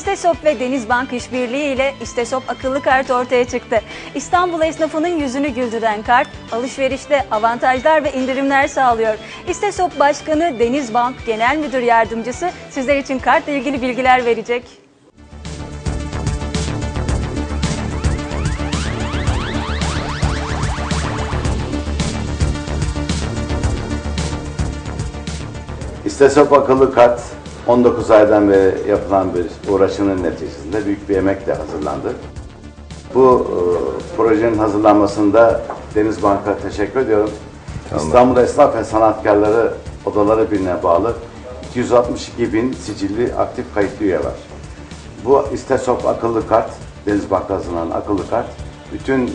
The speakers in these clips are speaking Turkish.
İstesop ve Denizbank işbirliği ile İstesop akıllı kart ortaya çıktı. İstanbul esnafının yüzünü güldüren kart, alışverişte avantajlar ve indirimler sağlıyor. İstesop Başkanı Denizbank Genel Müdür Yardımcısı sizler için kartla ilgili bilgiler verecek. İstesop akıllı kart 19 aydan beri yapılan bir uğraşının neticesinde büyük bir emekle hazırlandı. Bu e, projenin hazırlanmasında Deniz Bank'a teşekkür ediyorum. İstanbul Esnaf ve Sanatkarları Odaları Birliği'ne bağlı 262 bin sicilli aktif kayıtlı üye var. Bu İstesop akıllı kart, Deniz Bank'a hazırlanan akıllı kart bütün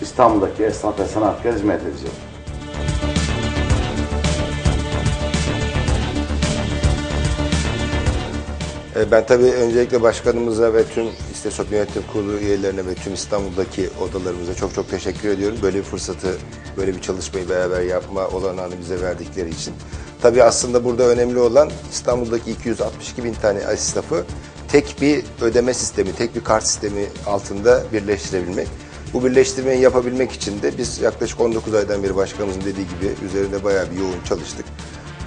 İstanbul'daki esnaf ve sanatkar hizmet edecek. Ben tabii öncelikle başkanımıza ve tüm İstesop Yönetim Kurulu üyelerine ve tüm İstanbul'daki odalarımıza çok çok teşekkür ediyorum. Böyle bir fırsatı, böyle bir çalışmayı beraber yapma olanağını bize verdikleri için. Tabii aslında burada önemli olan İstanbul'daki 262 bin tane esnafı tek bir ödeme sistemi, tek bir kart sistemi altında birleştirebilmek. Bu birleştirmeyi yapabilmek için de biz yaklaşık 19 aydan beri başkanımızın dediği gibi üzerinde bayağı bir yoğun çalıştık.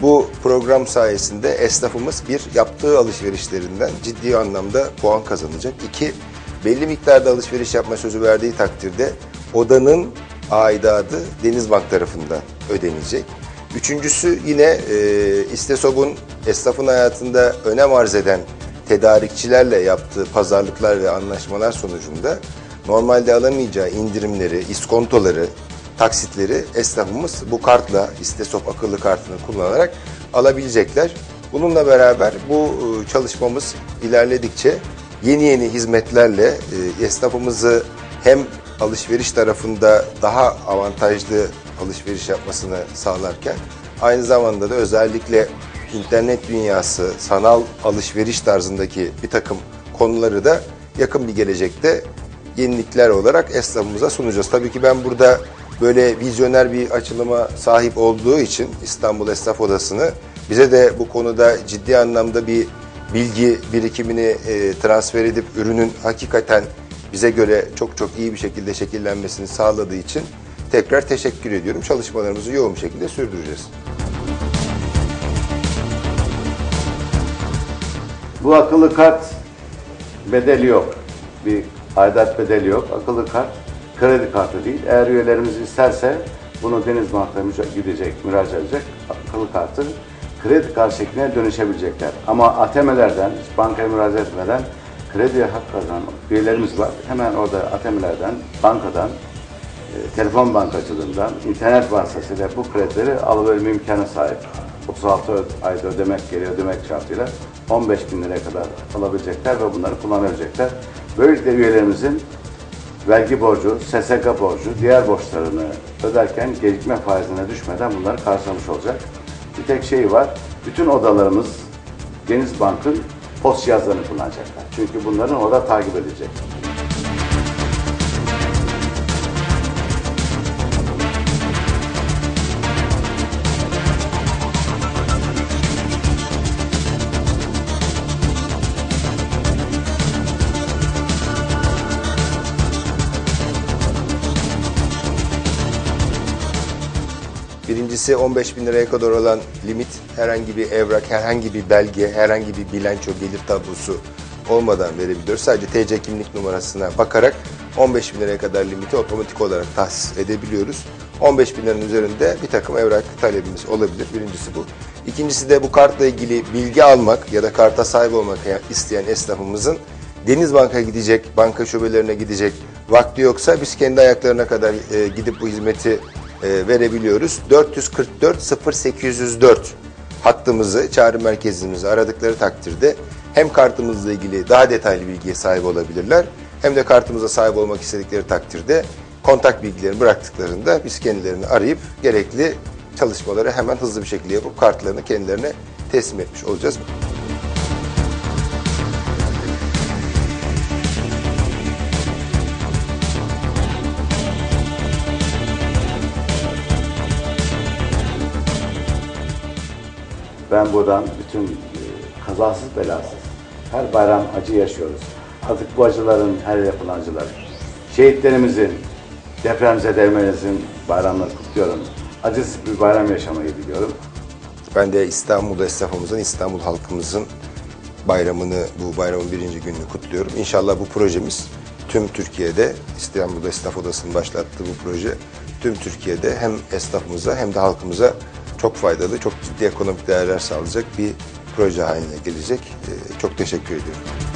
Bu program sayesinde esnafımız bir yaptığı alışverişlerinden ciddi anlamda puan kazanacak. İki, belli miktarda alışveriş yapma sözü verdiği takdirde odanın aidadı Denizbank tarafından ödenecek. Üçüncüsü yine e, İstesop'un esnafın hayatında önem arz eden tedarikçilerle yaptığı pazarlıklar ve anlaşmalar sonucunda normalde alamayacağı indirimleri, iskontoları, taksitleri esnafımız bu kartla İstesop akıllı kartını kullanarak alabilecekler. Bununla beraber bu e, çalışmamız ilerledikçe yeni yeni hizmetlerle e, esnafımızı hem alışveriş tarafında daha avantajlı alışveriş yapmasını sağlarken aynı zamanda da özellikle internet dünyası, sanal alışveriş tarzındaki bir takım konuları da yakın bir gelecekte yenilikler olarak esnafımıza sunacağız. Tabii ki ben burada böyle vizyoner bir açılıma sahip olduğu için İstanbul Esnaf Odası'nı bize de bu konuda ciddi anlamda bir bilgi birikimini e, transfer edip ürünün hakikaten bize göre çok çok iyi bir şekilde şekillenmesini sağladığı için tekrar teşekkür ediyorum. Çalışmalarımızı yoğun bir şekilde sürdüreceğiz. Bu akıllı kart bedeli yok. Bir aidat bedeli yok. Akıllı kart kredi kartı değil. Eğer üyelerimiz isterse bunu Deniz Bank'a müca- gidecek, müracaat edecek. Akıllı kartı kredi kartı şekline dönüşebilecekler. Ama ATM'lerden, bankaya müracaat etmeden krediye hak kazanan üyelerimiz var. Hemen orada ATM'lerden, bankadan, e, telefon bankacılığından, internet vasıtasıyla bu kredileri alabilme imkanı sahip. 36 ö- ayda ödemek geri ödemek şartıyla 15 bin liraya kadar alabilecekler ve bunları kullanabilecekler. Böylelikle üyelerimizin vergi borcu, SSK borcu, diğer borçlarını öderken gecikme faizine düşmeden bunları karşılamış olacak. Bir tek şey var, bütün odalarımız Deniz Bank'ın post cihazlarını kullanacaklar. Çünkü bunların oda takip edecek. Birincisi 15 bin liraya kadar olan limit herhangi bir evrak, herhangi bir belge, herhangi bir bilanço, gelir tablosu olmadan verebiliyoruz. Sadece TC kimlik numarasına bakarak 15 bin liraya kadar limiti otomatik olarak tahsis edebiliyoruz. 15 bin liranın üzerinde bir takım evrak talebimiz olabilir. Birincisi bu. İkincisi de bu kartla ilgili bilgi almak ya da karta sahip olmak isteyen esnafımızın Deniz Bank'a gidecek, banka şubelerine gidecek vakti yoksa biz kendi ayaklarına kadar e, gidip bu hizmeti e, verebiliyoruz. 444 0804 hattımızı, çağrı merkezimizi aradıkları takdirde hem kartımızla ilgili daha detaylı bilgiye sahip olabilirler hem de kartımıza sahip olmak istedikleri takdirde kontak bilgilerini bıraktıklarında biz kendilerini arayıp gerekli çalışmaları hemen hızlı bir şekilde yapıp kartlarını kendilerine teslim etmiş olacağız. Ben buradan bütün e, kazasız belasız Her bayram acı yaşıyoruz. Artık bu acıların her yapılan acılar. Şehitlerimizin, depremzedelerimizin bayramlarını kutluyorum. Acısız bir bayram yaşamayı diliyorum. Ben de İstanbul esnafımızın, İstanbul halkımızın bayramını, bu bayramın birinci gününü kutluyorum. İnşallah bu projemiz tüm Türkiye'de, İstanbul Esnaf Odası'nın başlattığı bu proje tüm Türkiye'de hem esnafımıza hem de halkımıza çok faydalı, çok ciddi ekonomik değerler sağlayacak bir proje haline gelecek. Ee, Çok teşekkür ediyorum.